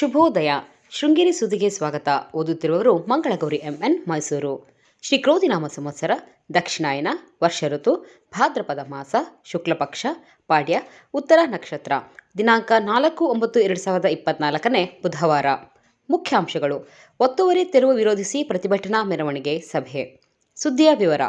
ಶುಭೋದಯ. ಶೃಂಗೇರಿ ಸುದ್ದಿಗೆ ಸ್ವಾಗತ. ಓದುತ್ತಿರುವವರು ಮಂಗಳಗೌರಿ ಎಂಎನ್ ಮೈಸೂರು. ಶ್ರೀ ಕ್ರೋಧಿನಾಮ ಸಂವತ್ಸರ, ದಕ್ಷಿಣಾಯನ, ವರ್ಷ ಋತು, ಭಾದ್ರಪದ ಮಾಸ, ಶುಕ್ಲಪಕ್ಷ, ಪಾಡ್ಯ, ಉತ್ತರ ನಕ್ಷತ್ರ. ದಿನಾಂಕ ನಾಲ್ಕು ಒಂಬತ್ತು ಎರಡು ಸಾವಿರದ ಇಪ್ಪತ್ನಾಲ್ಕನೇ ಬುಧವಾರ. ಮುಖ್ಯಾಂಶಗಳು. ಒತ್ತುವರಿ ತೆರವು ವಿರೋಧಿಸಿ ಪ್ರತಿಭಟನಾ ಮೆರವಣಿಗೆ ಸಭೆ. ಸುದ್ದಿಯ ವಿವರ.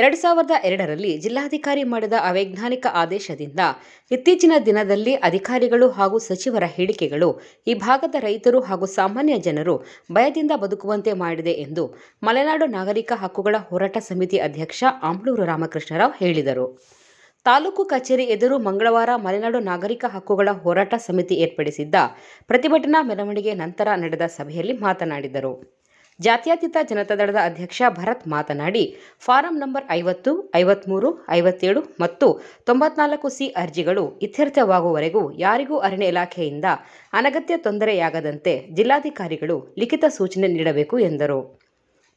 ಎರಡು ಸಾವಿರದ ಎರಡರಲ್ಲಿ ಜಿಲ್ಲಾಧಿಕಾರಿ ಮಾಡಿದ ಅವೈಜ್ಞಾನಿಕ ಆದೇಶದಿಂದ ಇತ್ತೀಚಿನ ದಿನದಲ್ಲಿ ಅಧಿಕಾರಿಗಳು ಹಾಗೂ ಸಚಿವರ ಹೇಳಿಕೆಗಳು ಈ ಭಾಗದ ರೈತರು ಹಾಗೂ ಸಾಮಾನ್ಯ ಜನರು ಭಯದಿಂದ ಬದುಕುವಂತೆ ಮಾಡಿದೆ ಎಂದು ಮಲೆನಾಡು ನಾಗರಿಕ ಹಕ್ಕುಗಳ ಹೋರಾಟ ಸಮಿತಿ ಅಧ್ಯಕ್ಷ ಆಂಬ್ಳೂರು ರಾಮಕೃಷ್ಣರಾವ್ ಹೇಳಿದರು. ತಾಲೂಕು ಕಚೇರಿ ಎದುರು ಮಂಗಳವಾರ ಮಲೆನಾಡು ನಾಗರಿಕ ಹಕ್ಕುಗಳ ಹೋರಾಟ ಸಮಿತಿ ಏರ್ಪಡಿಸಿದ್ದ ಪ್ರತಿಭಟನಾ ಮೆರವಣಿಗೆ ನಂತರ ನಡೆದ ಸಭೆಯಲ್ಲಿ ಮಾತನಾಡಿದರು. ಜಾತ್ಯತೀತ ಜನತಾದಳದ ಅಧ್ಯಕ್ಷ ಭರತ್ ಮಾತನಾಡಿ, ಫಾರಂ ನಂಬರ್ ಐವತ್ತು, ಐವತ್ಮೂರು, ಐವತ್ತೇಳು ಮತ್ತು ತೊಂಬತ್ನಾಲ್ಕು ಸಿ ಅರ್ಜಿಗಳು ಇತ್ಯರ್ಥವಾಗುವವರೆಗೂ ಯಾರಿಗೂ ಅರಣ್ಯ ಇಲಾಖೆಯಿಂದ ಅನಗತ್ಯ ತೊಂದರೆಯಾಗದಂತೆ ಜಿಲ್ಲಾಧಿಕಾರಿಗಳು ಲಿಖಿತ ಸೂಚನೆ ನೀಡಬೇಕು ಎಂದರು.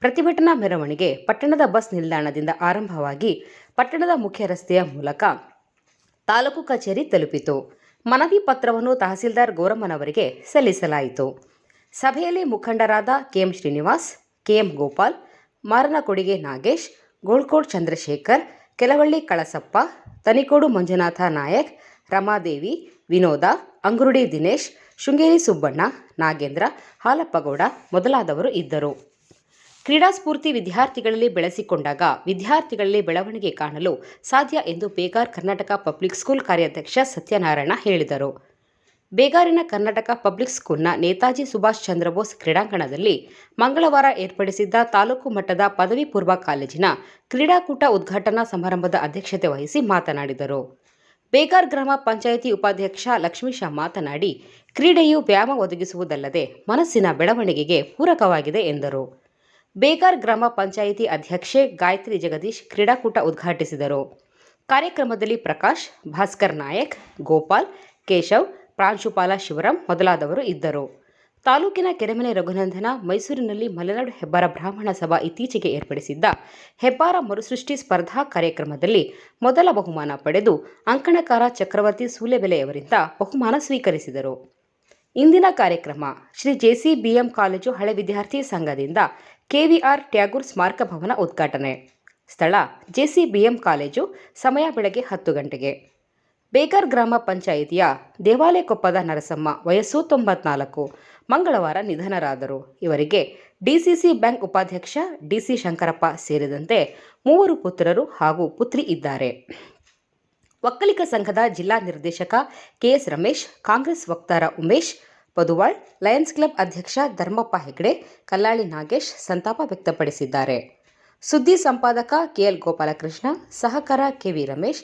ಪ್ರತಿಭಟನಾ ಮೆರವಣಿಗೆ ಪಟ್ಟಣದ ಬಸ್ ನಿಲ್ದಾಣದಿಂದ ಆರಂಭವಾಗಿ ಪಟ್ಟಣದ ಮುಖ್ಯ ರಸ್ತೆಯ ಮೂಲಕ ತಾಲೂಕು ಕಚೇರಿ ತಲುಪಿತು. ಮನವಿ ಪತ್ರವನ್ನು ತಹಸೀಲ್ದಾರ್ ಗೌರಮ್ಮನವರಿಗೆ ಸಲ್ಲಿಸಲಾಯಿತು. ಸಭೆಯಲ್ಲಿ ಮುಖಂಡರಾದ ಕೆಎಂ ಶ್ರೀನಿವಾಸ್, ಕೆಎಂ ಗೋಪಾಲ್, ಮಾರನಕೊಡಿಗೆ ನಾಗೇಶ್, ಗೋಳ್ಕೋಡ್ ಚಂದ್ರಶೇಖರ್, ಕೆಲವಳ್ಳಿ ಕಳಸಪ್ಪ ತನಿಕೋಡು ಮಂಜುನಾಥ ನಾಯಕ್, ರಮಾದೇವಿ, ವಿನೋದ, ಅಂಗುರುಡಿ ದಿನೇಶ್, ಶೃಂಗೇರಿ ಸುಬ್ಬಣ್ಣ, ನಾಗೇಂದ್ರ, ಹಾಲಪ್ಪಗೌಡ ಮೊದಲಾದವರು ಇದ್ದರು. ಕ್ರೀಡಾ ಸ್ಫೂರ್ತಿ ವಿದ್ಯಾರ್ಥಿಗಳಲ್ಲಿ ಬೆಳೆಸಿಕೊಂಡಾಗ ವಿದ್ಯಾರ್ಥಿಗಳಲ್ಲಿ ಬೆಳವಣಿಗೆ ಕಾಣಲು ಸಾಧ್ಯ ಎಂದು ಬೇಗಾರ್ ಕರ್ನಾಟಕ ಪಬ್ಲಿಕ್ ಸ್ಕೂಲ್ ಕಾರ್ಯಾಧ್ಯಕ್ಷ ಸತ್ಯನಾರಾಯಣ ಹೇಳಿದರು. ಬೇಗಾರಿನ ಕರ್ನಾಟಕ ಪಬ್ಲಿಕ್ ಸ್ಕೂಲ್ನ ನೇತಾಜಿ ಸುಭಾಷ್ ಚಂದ್ರ ಬೋಸ್ ಕ್ರೀಡಾಂಗಣದಲ್ಲಿ ಮಂಗಳವಾರ ಏರ್ಪಡಿಸಿದ್ದ ತಾಲೂಕು ಮಟ್ಟದ ಪದವಿ ಪೂರ್ವ ಕಾಲೇಜಿನ ಕ್ರೀಡಾಕೂಟ ಉದ್ಘಾಟನಾ ಸಮಾರಂಭದ ಅಧ್ಯಕ್ಷತೆ ವಹಿಸಿ ಮಾತನಾಡಿದರು. ಬೇಗಾರ್ ಗ್ರಾಮ ಪಂಚಾಯಿತಿ ಉಪಾಧ್ಯಕ್ಷ ಲಕ್ಷ್ಮೀಶ ಮಾತನಾಡಿ, ಕ್ರೀಡೆಯು ವ್ಯಾಯಾಮ ಒದಗಿಸುವುದಲ್ಲದೆ ಮನಸ್ಸಿನ ಬೆಳವಣಿಗೆಗೆ ಪೂರಕವಾಗಿದೆ ಎಂದರು. ಬೇಗಾರ್ ಗ್ರಾಮ ಪಂಚಾಯಿತಿ ಅಧ್ಯಕ್ಷೆ ಗಾಯತ್ರಿ ಜಗದೀಶ್ ಕ್ರೀಡಾಕೂಟ ಉದ್ಘಾಟಿಸಿದರು. ಕಾರ್ಯಕ್ರಮದಲ್ಲಿ ಪ್ರಕಾಶ್, ಭಾಸ್ಕರ್ ನಾಯಕ್, ಗೋಪಾಲ್, ಕೇಶವ್ ಪ್ರಾಂಶುಪಾಲ ಶಿವರಾಮ್ ಮೊದಲಾದವರು ಇದ್ದರು. ತಾಲೂಕಿನ ಕೆರೆಮನೆ ರಘುನಂದನ ಮೈಸೂರಿನಲ್ಲಿ ಮಲೆನಾಡು ಹೆಬ್ಬಾರ ಬ್ರಾಹ್ಮಣ ಸಭಾ ಇತ್ತೀಚೆಗೆ ಏರ್ಪಡಿಸಿದ್ದ ಹೆಬ್ಬಾರ ಮರುಸೃಷ್ಟಿ ಸ್ಪರ್ಧಾ ಕಾರ್ಯಕ್ರಮದಲ್ಲಿ ಮೊದಲ ಬಹುಮಾನ ಪಡೆದು ಅಂಕಣಕಾರ ಚಕ್ರವರ್ತಿ ಸೂಲೆಬೆಲೆಯವರಿಂದ ಬಹುಮಾನ ಸ್ವೀಕರಿಸಿದರು. ಇಂದಿನ ಕಾರ್ಯಕ್ರಮ ಶ್ರೀ ಜೆಸಿಬಿಎಂ ಕಾಲೇಜು ಹಳೆ ವಿದ್ಯಾರ್ಥಿ ಸಂಘದಿಂದ ಕೆವಿಆರ್ ಟ್ಯಾಗೂರ್ ಸ್ಮಾರಕ ಭವನ ಉದ್ಘಾಟನೆ. ಸ್ಥಳ ಜೆಸಿಬಿಎಂ ಕಾಲೇಜು ಸಮಯ ಬೆಳಗ್ಗೆ ಹತ್ತು ಗಂಟೆಗೆ. ಬೇಗರ್ ಗ್ರಾಮ ಪಂಚಾಯಿತಿಯ ದೇವಾಲಯಕೊಪ್ಪದ ನರಸಮ್ಮ, ವಯಸ್ಸು ತೊಂಬತ್ನಾಲ್ಕು, ಮಂಗಳವಾರ ನಿಧನರಾದರು. ಇವರಿಗೆ ಡಿಸಿಸಿ ಬ್ಯಾಂಕ್ ಉಪಾಧ್ಯಕ್ಷ ಡಿಸಿ ಶಂಕರಪ್ಪ ಸೇರಿದಂತೆ ಮೂವರು ಪುತ್ರರು ಹಾಗೂ ಪುತ್ರಿ ಇದ್ದಾರೆ. ಒಕ್ಕಲಿಗ ಸಂಘದ ಜಿಲ್ಲಾ ನಿರ್ದೇಶಕ ಕೆಎಸ್ ರಮೇಶ್, ಕಾಂಗ್ರೆಸ್ ವಕ್ತಾರ ಉಮೇಶ್ ಪದುವಾಳ್, ಲಯನ್ಸ್ ಕ್ಲಬ್ ಅಧ್ಯಕ್ಷ ಧರ್ಮಪ್ಪ ಹೆಗ್ಡೆ, ಕಲ್ಲಾಳಿ ನಾಗೇಶ್ ಸಂತಾಪ ವ್ಯಕ್ತಪಡಿಸಿದ್ದಾರೆ. ಸುದ್ದಿ ಸಂಪಾದಕ ಕೆಎಲ್ ಗೋಪಾಲಕೃಷ್ಣ, ಸಹಕಾರ ಕೆವಿ ರಮೇಶ್